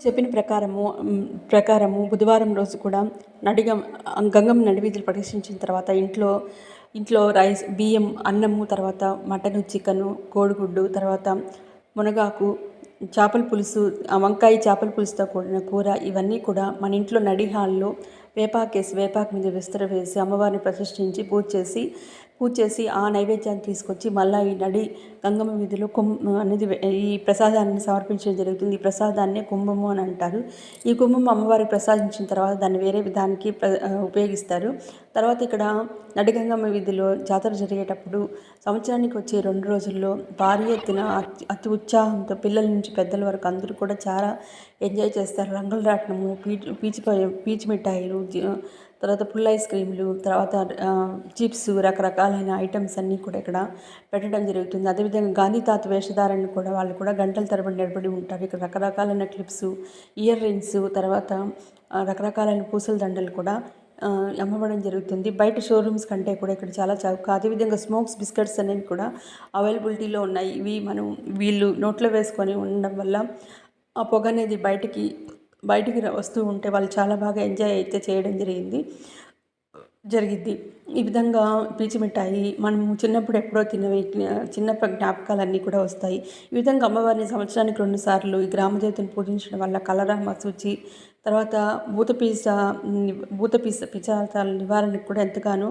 చెప్పిన ప్రకారము ప్రకారము బుధవారం రోజు కూడా నడిగ గంగమ్మ నడివీధులు ప్రదర్శించిన తర్వాత ఇంట్లో ఇంట్లో రైస్ బియ్యం అన్నము తర్వాత మటను చికెను కోడిగుడ్డు తర్వాత మునగాకు చేపల పులుసు వంకాయ చేపల పులుసుతో కూడిన కూర ఇవన్నీ కూడా మన ఇంట్లో నడి హాల్లో వేపాకేసి వేపాకు మీద విస్తర వేసి అమ్మవారిని ప్రతిష్ఠించి పూజ చేసి పూజ చేసి ఆ నైవేద్యాన్ని తీసుకొచ్చి మళ్ళీ ఈ నడి గంగమ్మ వీధిలో కుం అనేది ఈ ప్రసాదాన్ని సమర్పించడం జరుగుతుంది. ఈ ప్రసాదాన్ని కుంభము అని అంటారు. ఈ కుంభం అమ్మవారికి ప్రసాదించిన తర్వాత దాన్ని వేరే విధానికి ప్ర ఉపయోగిస్తారు. తర్వాత ఇక్కడ నడిగంగమ్మ వీధిలో జాతర జరిగేటప్పుడు సంవత్సరానికి వచ్చే రెండు రోజుల్లో భారీ ఎత్తున అతి అతి ఉత్సాహంతో పిల్లల నుంచి పెద్దల వరకు అందరూ కూడా చాలా ఎంజాయ్ చేస్తారు. రంగుల రాట్నము పీచు పీచు పీచు మిఠాయిలు తర్వాత పుల్ల ఐస్ క్రీమ్లు తర్వాత చిప్స్ రకరకాలైన ఐటమ్స్ అన్నీ కూడా ఇక్కడ పెట్టడం జరుగుతుంది. అదేవిధంగా గాంధీ తాత వేషధారాన్ని కూడా వాళ్ళు కూడా గంటల తరబడి నిలబడి ఉంటారు. ఇక్కడ రకరకాలైన క్లిప్స్ ఇయర్ రింగ్స్ తర్వాత రకరకాలైన పూసల దండలు కూడా అమ్మబడం జరుగుతుంది. బయట షోరూమ్స్ కంటే కూడా ఇక్కడ చాలా చౌక. అదేవిధంగా స్మోక్స్ బిస్కెట్స్ అనేవి కూడా అవైలబిలిటీలో ఉన్నాయి. ఇవి మనం వీళ్ళు నోట్లో వేసుకొని ఉండడం వల్ల ఆ పొగ అనేది బయటికి బయటికి వస్తూ ఉంటే వాళ్ళు చాలా బాగా ఎంజాయ్ అయితే చేయడం జరిగింది. జరిగిద్ది. ఈ విధంగా పీచు మిఠాయి మనం చిన్నప్పుడు ఎప్పుడో తినవి చిన్నప్పటి జ్ఞాపకాలన్నీ కూడా వస్తాయి. ఈ విధంగా అమ్మవారిని సంవత్సరానికి రెండు సార్లు ఈ గ్రామదేవతను పూజించడం వల్ల కలరా మసూచి తర్వాత భూత పీస భూత పీస పిచాతాల నివారణకు కూడా ఎంతగానో